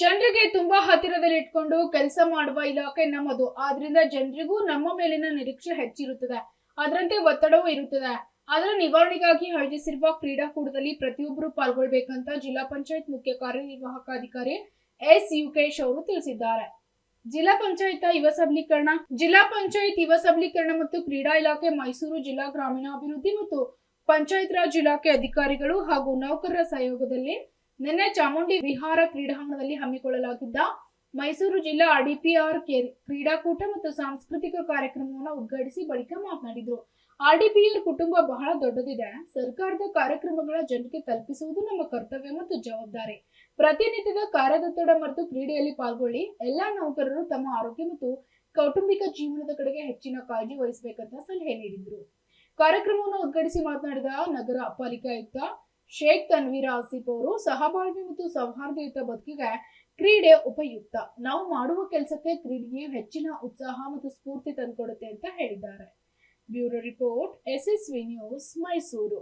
ಹತ್ತಿರದಲ್ಲಿ ಇಟ್ಕೊಂಡು ಕೆಲಸ ಮಾಡುವ ಇಲಾಖೆ ನಮ್ಮದು. ಆದ್ರಿಂದ ಜನರಿಗೂ ನಮ್ಮ ಮೇಲಿನ ನಿರೀಕ್ಷೆ ಹೆಚ್ಚಿರುತ್ತದೆ. ಅದರಂತೆ ಒತ್ತಡವೂ ಇರುತ್ತದೆ. ಅದರ ನಿವಾರಣೆಗಾಗಿ ಆಯೋಜಿಸಿರುವ ಕ್ರೀಡಾಕೂಟದಲ್ಲಿ ಪ್ರತಿಯೊಬ್ಬರು ಪಾಲ್ಗೊಳ್ಬೇಕಂತ ಜಿಲ್ಲಾ ಪಂಚಾಯತ್ ಮುಖ್ಯ ಕಾರ್ಯನಿರ್ವಾಹಕ ಅಧಿಕಾರಿ ಎಸ್. ಯುಕೇಶ್ ಅವರು ತಿಳಿಸಿದ್ದಾರೆ. ಜಿಲ್ಲಾ ಪಂಚಾಯತ್ ಯುವ ಸಬಲೀಕರಣ, ಜಿಲ್ಲಾ ಪಂಚಾಯತ್ ಯುವ ಸಬಲೀಕರಣ ಮತ್ತು ಕ್ರೀಡಾ ಇಲಾಖೆ ಮೈಸೂರು ಜಿಲ್ಲಾ ಗ್ರಾಮೀಣಾಭಿವೃದ್ಧಿ ಮತ್ತು ಪಂಚಾಯತ್ ರಾಜ್ ಇಲಾಖೆ ಅಧಿಕಾರಿಗಳು ಹಾಗೂ ನೌಕರರ ಸಹಯೋಗದಲ್ಲಿ ನಿನ್ನೆ ಚಾಮುಂಡಿ ವಿಹಾರ ಕ್ರೀಡಾಂಗಣದಲ್ಲಿ ಹಮ್ಮಿಕೊಳ್ಳಲಾಗಿದ್ದ ಮೈಸೂರು ಜಿಲ್ಲಾ ಆರ್ಡಿಪಿಆರ್ ಕ್ರೀಡಾಕೂಟ ಮತ್ತು ಸಾಂಸ್ಕೃತಿಕ ಕಾರ್ಯಕ್ರಮವನ್ನು ಉದ್ಘಾಟಿಸಿ ಬಳಿಕ ಮಾತನಾಡಿದರು. ಆರ್ಡಿಪಿಆರ್ ಕುಟುಂಬ ಬಹಳ ದೊಡ್ಡದಿದೆ. ಸರ್ಕಾರದ ಕಾರ್ಯಕ್ರಮಗಳ ಜನರಿಗೆ ತಲುಪಿಸುವುದು ನಮ್ಮ ಕರ್ತವ್ಯ ಮತ್ತು ಜವಾಬ್ದಾರಿ. ಪ್ರತಿನಿತ್ಯದ ಕಾರ್ಯದೊತ್ತಡ ಮತ್ತು ಕ್ರೀಡೆಯಲ್ಲಿ ಪಾಲ್ಗೊಳ್ಳಿ, ಎಲ್ಲಾ ನೌಕರರು ತಮ್ಮ ಆರೋಗ್ಯ ಮತ್ತು ಕೌಟುಂಬಿಕ ಜೀವನದ ಕಡೆಗೆ ಹೆಚ್ಚಿನ ಕಾಳಜಿ ವಹಿಸಬೇಕಂತ ಸಲಹೆ ನೀಡಿದರು. ಕಾರ್ಯಕ್ರಮವನ್ನು ಉದ್ಘಾಟಿಸಿ ಮಾತನಾಡಿದ ನಗರ ಪಾಲಿಕೆ ಆಯುಕ್ತ ಶೇಖ್ ತನ್ವೀರ್ ಆಸಿಫ್ ಅವರು ಸಹಬಾಳ್ವೆ ಮತ್ತು ಸೌಹಾರ್ದಯುತ ಬದುಕಿಗೆ ಕ್ರೀಡೆ ಉಪಯುಕ್ತ. ನಾವು ಮಾಡುವ ಕೆಲಸಕ್ಕೆ ಕ್ರೀಡೆಯು ಹೆಚ್ಚಿನ ಉತ್ಸಾಹ ಮತ್ತು ಸ್ಫೂರ್ತಿ ತಂದುಕೊಡುತ್ತೆ ಅಂತ ಹೇಳಿದ್ದಾರೆ. Bureau report, SSV news, Mysuru.